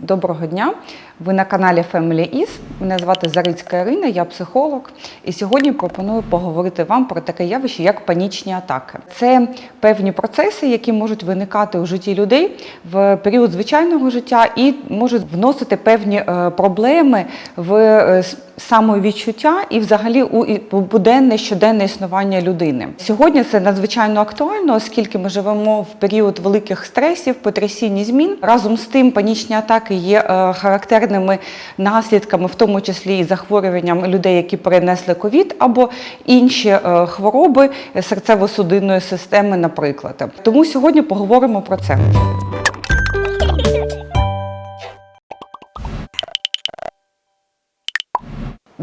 Доброго дня! Ви на каналі Family Is. Мене звати Зарицька Ірина, я психолог. І сьогодні пропоную поговорити вам про таке явище, як панічні атаки. Це певні процеси, які можуть виникати у житті людей в період звичайного життя і можуть вносити певні е, проблеми в е, самовідчуття і взагалі у буденне щоденне існування людини. Сьогодні це надзвичайно актуально, оскільки ми живемо в період великих стресів, потрясінь змін. Разом з тим, панічні атаки є е, характерними наслідками, в тому числі і захворюванням людей, які перенесли ковід, або інші е, хвороби серцево-судинної системи, наприклад. Тому сьогодні поговоримо про це.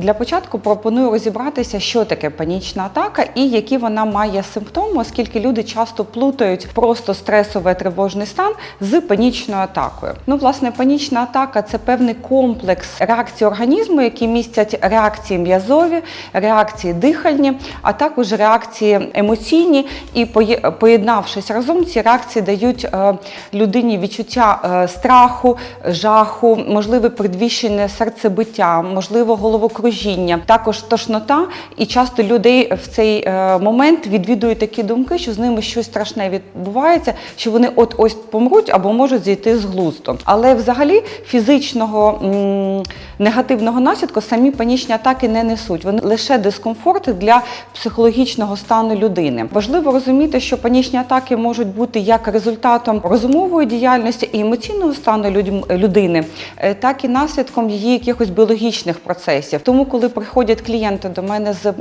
Для початку пропоную розібратися, що таке панічна атака і які вона має симптоми, оскільки люди часто плутають просто стресовий тривожний стан з панічною атакою. Ну, власне, панічна атака це певний комплекс реакцій організму, які містять реакції м'язові, реакції дихальні, а також реакції емоційні. І поєднавшись разом, ці реакції дають е, людині відчуття е, страху, жаху, можливе підвищене серцебиття, можливо, головокружіння, також тошнота. І часто людей в цей е, момент відвідують такі думки, що з ними щось страшне відбувається, що вони от ось помруть або можуть зійти з глузду. Але взагалі фізичного м, негативного наслідку самі панічні атаки не несуть. Вони лише дискомфорт для психологічного стану людини. Важливо розуміти, що панічні атаки можуть бути як результатом розумової діяльності і емоційного стану людини, е, так і наслідком її якихось біологічних процесів. Тому, коли приходять клієнти до мене з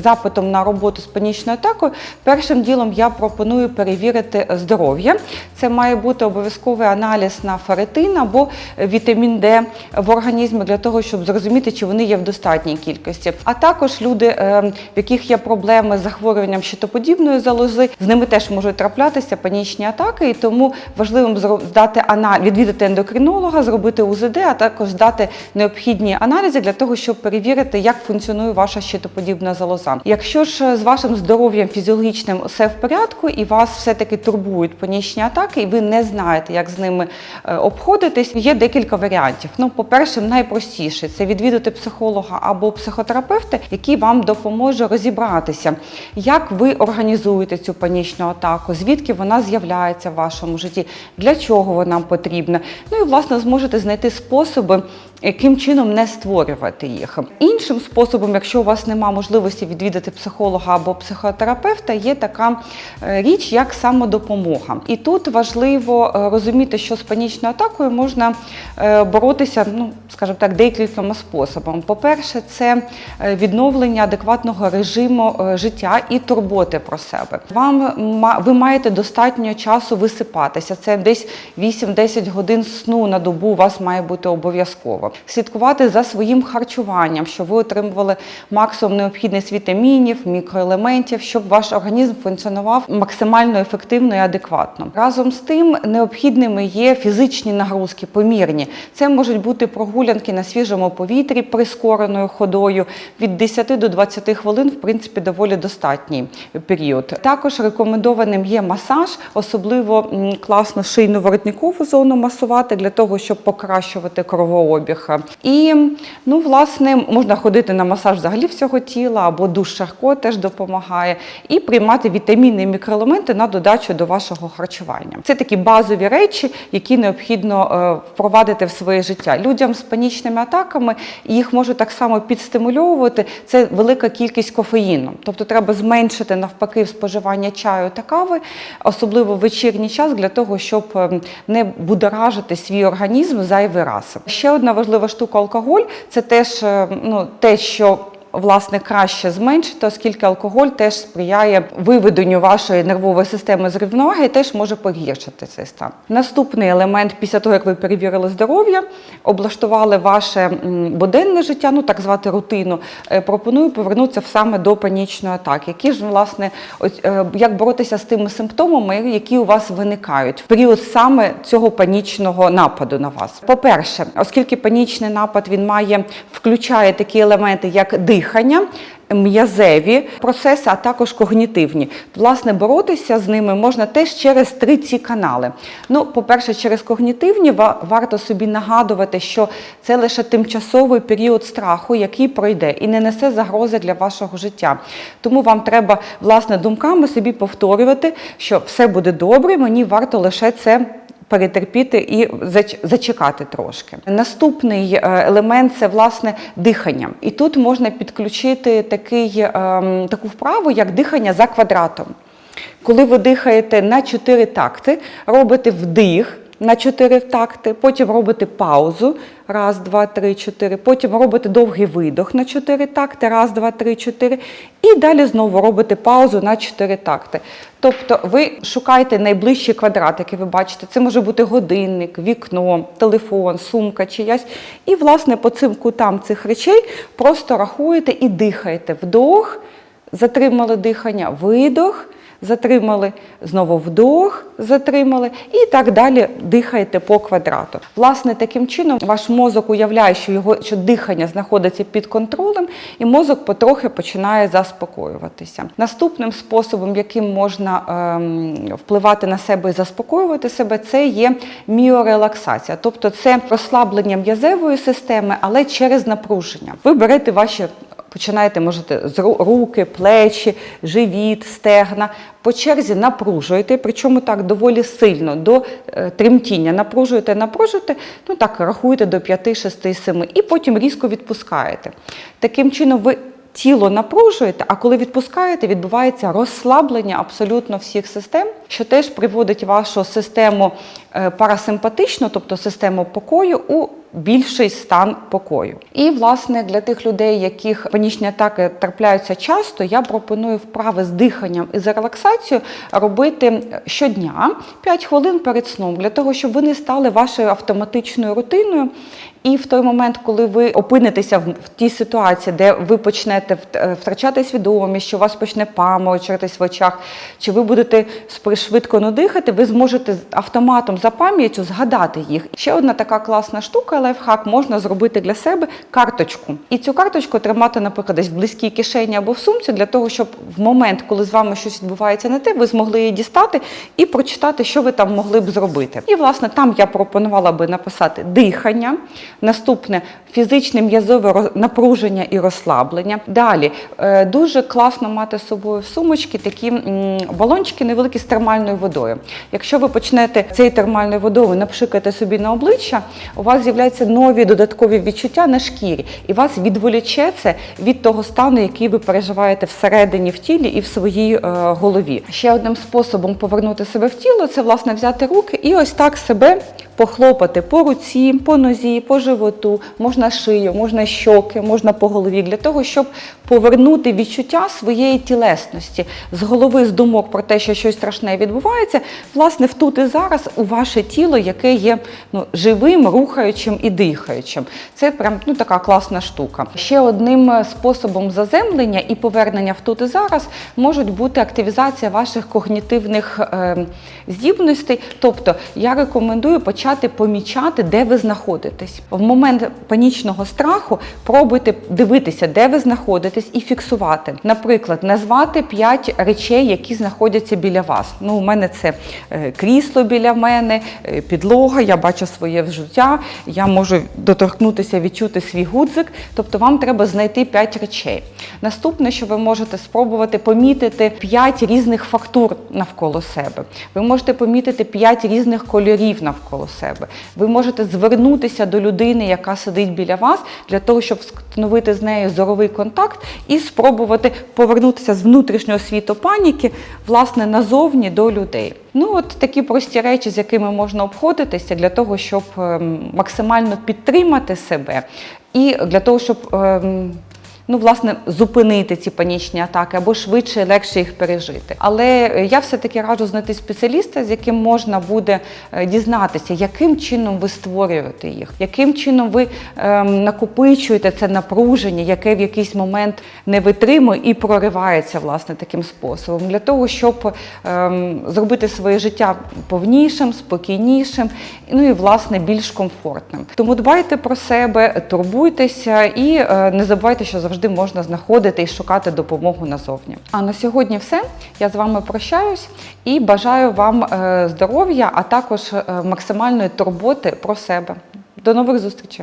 запитом на роботу з панічною атакою, першим ділом я пропоную перевірити здоров'я. Це має бути обов'язковий аналіз на ферритин або вітамін Д в організмі для того, щоб зрозуміти, чи вони є в достатній кількості. А також люди, е, в яких є проблеми з захворюванням щитоподібної залози, з ними теж можуть траплятися панічні атаки, і тому важливим здати ана- відвідати ендокринолога, зробити УЗД, а також здати необхідні аналізи для того, щоб перевірити, як функціонує ваша щитоподібна залоза. Якщо ж е, з вашим здоров'ям фізіологічним все в порядку, і вас все-таки турбують панічні атаки, і ви не знаєте, як з ними е, обходитись, є декілька варіантів. Ну, по-перше, найпростіше це відвідати психолога або психотерапевта, який вам допоможе розібратися, як ви організуєте цю панічну атаку, звідки вона з'являється в вашому житті, для чого вона потрібна. Ну і власне зможете знайти способи, яким чином не створювати їх. Іншим способом, якщо у вас немає можливості відвідати психолога або психотерапевта, є така е, річ, як самодопомога. І тут важливо е, розуміти, що з панічною атакою можна е, боротися, ну скажімо так, декількома способами. По-перше, це відновлення адекватного режиму життя і турботи про себе. Вам ви маєте достатньо часу висипатися. Це десь 8-10 годин сну на добу у вас має бути обов'язково. Слідкувати за своїм харчуванням, щоб ви отримували максимум необхідних вітамінів, мікроелементів, щоб ваш організм функціонував максимально ефективно і адекватно. Разом з тим необхідними є фізичні нагрузки, помірні. Це можуть бути прогулянки на свіжому повітрі прискореною ходою від 10 до 20 хвилин, в принципі, доволі достатній період. Також рекомендованим є масаж, особливо класно шийно-воротникову зону масувати для того, щоб покращувати кровообіг. І ну, власне, можна ходити на масаж взагалі всього тіла або душ Шарко теж допомагає, і приймати вітаміни і мікроелементи на додачу до вашого харчування. Це такі базові речі, які необхідно е, впровадити в своє життя. Людям з панічними атаками їх можуть так само підстимульовувати. Це велика кількість кофеїну. Тобто треба зменшити навпаки споживання чаю та кави, особливо в вечірній час, для того, щоб е, не будоражити свій організм зайвий раз. Ще одна важлива штука алкоголь це теж е, ну, те, що власне краще зменшити, оскільки алкоголь теж сприяє виведенню вашої нервової системи з рівноваги і теж може погіршити цей стан. Наступний елемент після того, як ви перевірили здоров'я, облаштували ваше буденне життя, ну так звати рутину. е, Пропоную повернутися саме до панічної атаки. Які ж власне е, як боротися з тими симптомами, які у вас виникають в період саме цього панічного нападу на вас? По-перше, оскільки панічний напад він має включає такі елементи, як дихання. м'язеві процеси, а також когнітивні. Власне, боротися з ними можна теж через три ці канали. Ну, по-перше, через когнітивні варто собі нагадувати, що це лише тимчасовий період страху, який пройде і не несе загрози для вашого життя. Тому вам треба власне думками собі повторювати, що все буде добре, мені варто лише це перетерпіти і зач- зачекати трошки. Наступний е, елемент це власне дихання. І тут можна підключити такий, ем, таку вправу, як дихання за квадратом. Коли ви дихаєте на 4 такти, робите вдих на 4 такти, потім робите паузу. Раз, два, три, чотири. Потім робите довгий видох на 4 такти. Раз, два, три, чотири. І далі знову робите паузу на 4 такти. Тобто ви шукаєте найближчий квадрат, який ви бачите. Це може бути годинник, вікно, телефон, сумка чиясь. І, власне, по цим кутам цих речей просто рахуєте і дихаєте. Вдох, затримали дихання, видох. Затримали, знову вдох, затримали і так далі дихаєте по квадрату. Власне, таким чином ваш мозок уявляє, що його що дихання знаходиться під контролем, і мозок потрохи починає заспокоюватися. Наступним способом, яким можна ем, впливати на себе і заспокоювати себе, це є міорелаксація, тобто це розслаблення м'язевої системи, але через напруження. Ви берете ваші Починаєте, можете з руки, плечі, живіт, стегна. По черзі напружуєте, причому так доволі сильно до е, тремтіння. Напружуєте, напружуєте, ну так рахуєте до 5, 6, 7 і потім різко відпускаєте. Таким чином ви тіло напружуєте, а коли відпускаєте, відбувається розслаблення абсолютно всіх систем, що теж приводить вашу систему парасимпатичну, тобто систему покою, у більший стан покою. І, власне, для тих людей, яких панічні атаки трапляються часто, я пропоную вправи з диханням і з релаксацією робити щодня 5 хвилин перед сном, для того, щоб вони стали вашою автоматичною рутиною. І в той момент, коли ви опинитеся в, тій ситуації, де ви почнете е, втрачати свідомість, що у вас почне паморочитись в очах, чи ви будете спри- швидко надихати, ви зможете автоматом за пам'яттю згадати їх. Ще одна така класна штука, лайфхак, можна зробити для себе карточку. І цю карточку тримати, наприклад, десь в близькій кишені або в сумці, для того, щоб в момент, коли з вами щось відбувається не те, ви змогли її дістати і прочитати, що ви там могли б зробити. І, власне, там я пропонувала би написати дихання. Наступне фізичне м'язове напруження і розслаблення. Далі е, дуже класно мати з собою в сумочці такі балончики невеликі з термальною водою. Якщо ви почнете цей цією термальною водою напшикаєте собі на обличчя, у вас з'являються нові додаткові відчуття на шкірі, і вас відволіче це від того стану, який ви переживаєте всередині в тілі і в своїй е, голові. Ще одним способом повернути себе в тіло це власне взяти руки і ось так себе похлопати по руці, по нозі, по животу, можна шию, можна щоки, можна по голові, для того, щоб повернути відчуття своєї тілесності з голови, з думок про те, що щось страшне відбувається, власне, в тут і зараз у ваше тіло, яке є ну, живим, рухаючим і дихаючим. Це прям ну, така класна штука. Ще одним е, способом заземлення і повернення в тут і зараз можуть бути активізація ваших когнітивних е, здібностей. Тобто я рекомендую почати помічати, де ви знаходитесь. В момент панічного страху пробуйте дивитися, де ви знаходитесь, і фіксувати. Наприклад, назвати 5 речей, які знаходяться біля вас. Ну, у мене це е, крісло біля мене, е, підлога, я бачу своє життя, я можу доторкнутися, відчути свій гудзик. Тобто вам треба знайти 5 речей. Наступне, що ви можете спробувати помітити 5 різних фактур навколо себе. Ви можете помітити 5 різних кольорів навколо себе. Ви можете звернутися до людини, яка сидить біля вас, для того, щоб встановити з нею зоровий контакт і спробувати повернутися з внутрішнього світу паніки, власне, назовні до людей. Ну, от такі прості речі, з якими можна обходитися для того, щоб ем, максимально підтримати себе, і для того, щоб ем, ну, власне, зупинити ці панічні атаки або швидше, легше їх пережити. Але е, я все-таки раджу знайти спеціаліста, з яким можна буде е, дізнатися, яким чином ви створюєте їх, яким чином ви ем, накопичуєте це напруження, яке в якийсь момент не витримує і проривається власне таким способом, для того, щоб ем, зробити своє життя повнішим, спокійнішим, ну і власне більш комфортним. Тому дбайте про себе, турбуйтеся і е, не забувайте, що завжди завжди можна знаходити і шукати допомогу назовні. А на сьогодні все. Я з вами прощаюсь і бажаю вам е, здоров'я, а також е, максимальної турботи про себе. До нових зустрічей!